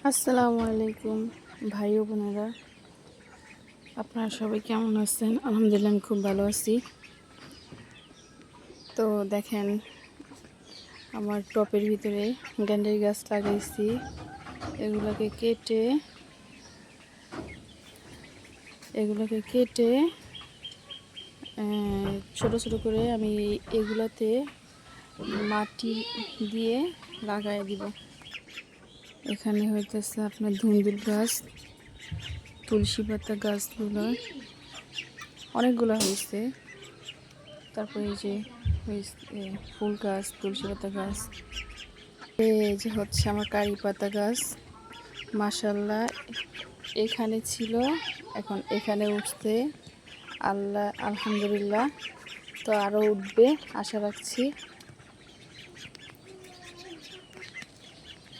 আসসালামু আলাইকুম, ভাই ও বোনেরা। আপনারা সবাই কেমন আছেন? আলহামদুলিল্লাহ, আমি খুব ভালো আছি। তো দেখেন, আমার টপের ভিতরে গ্যান্ডারি গাছ লাগাইছি। এগুলোকে কেটে এগুলোকে কেটে ছোট ছোট করে আমি এগুলোতে মাটি দিয়ে লাগাই দিব। এখানে হইতেছে আপনার ধুন্দুল গাছ, তুলসী পাতা গাছগুলো। অনেকগুলো হয়েছে তারপরে এই যে হয়েছে ফুল গাছ, তুলসী পাতা গাছ। এই যে হচ্ছে আমার কারি পাতা গাছ। মাসাল্লাহ এখানে ছিল, এখন এখানে উঠতে আল্লাহ, আলহামদুলিল্লাহ, তো আরও উঠবে, আশা রাখছি।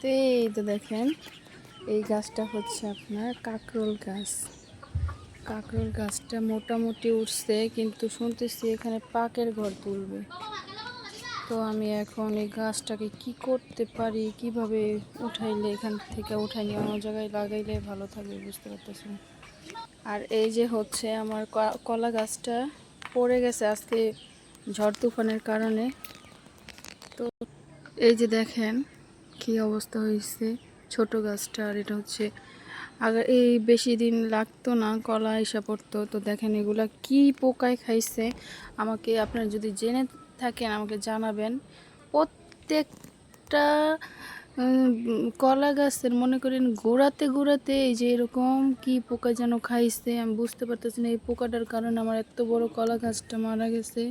তো এই তো দেখেন, এই গাছটা হচ্ছে আপনার কাকরোল গাছ। কাকরোল গাছটা মোটামুটি উঠছে, কিন্তু শুনতেছি এখানে পাকের ঘর তুলবে। তো আমি এখন এই গাছটাকে কি করতে পারি, কীভাবে উঠাইলে, এখান থেকে উঠাই নিয়ে অন্য জায়গায় লাগাইলে ভালো থাকবে বুঝতে পারতেছি আর এই যে হচ্ছে আমার কলা গাছটা পড়ে গেছে আজকে ঝড় তুফানের কারণে। তো এই যে দেখেন কি অবস্থা হয়েছে ছোট গাছটা আর এটা হচ্ছে, আগে এই বেশি দিন লাগতো না, কলা এসে পড়তো। তো দেখেন এগুলা কি পোকায় খাইছে? আমাকে আপনারা যদি জেনে থাকেন, আমাকে জানাবেন। প্রত্যেকটা কলা গাছের মনে করেন গোড়াতে গোড়াতে এই যে এরকম কি পোকা যেন খাইছে, আমি বুঝতে পারতেছি না। এই পোকাটার কারণে আমার এত বড় কলা গাছটা মারা গেছে,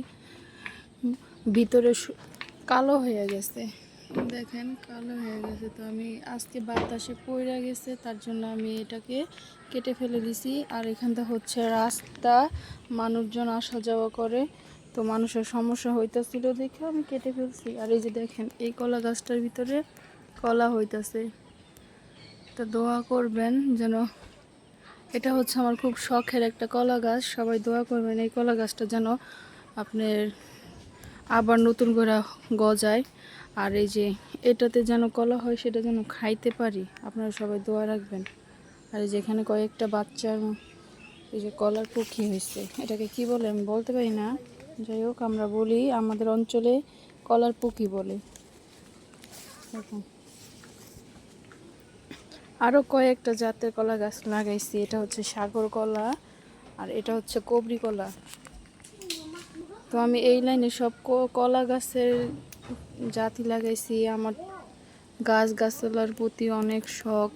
ভিতরে কালো হয়ে গেছে। দেখেন, কালো হয়ে গেছে। তো আমি আজকে বাতাসে পড়ে গেছে, তার জন্য আমি এটাকে কেটে ফেলে দিছি। আর এখানটা হচ্ছে রাস্তা, মানুষজন আসা যাওয়া করে। তো মানুষের সমস্যা হইতেছিল দেখে আমি কেটে ফেলছি। আর এই যে দেখেন, এই কলা গাছটার ভিতরে কলা হইতাছে। তো দোয়া করবেন যেন এটা হচ্ছে আমার খুব শখের একটা কলা গাছ। সবাই দোয়া করবেন এই কলা গাছটা যেন আপনার আবার নতুন করে গজায়। আর এই যে এটাতে যেন কলা হয়, সেটা যেন খাইতে পারি, আপনারা সবাই দোয়া রাখবেন। আর এই যে এখানে কয়েকটা বাচ্চার, এই যে কলার পক্ষী হয়েছে, এটাকে কি বলে আমি বলতে পারি না। যাই হোক, আমরা বলি, আমাদের অঞ্চলে কলার পুকি বলে। আরও কয়েকটা জাতের কলা গাছ লাগাইছি, এটা হচ্ছে সাগর কলা আর এটা হচ্ছে কবরি কলা। তো আমি এই লাইনে সব কলা গাছের জাতি লাগাইছি। আমার গাছ গাছলার প্রতি অনেক শখ।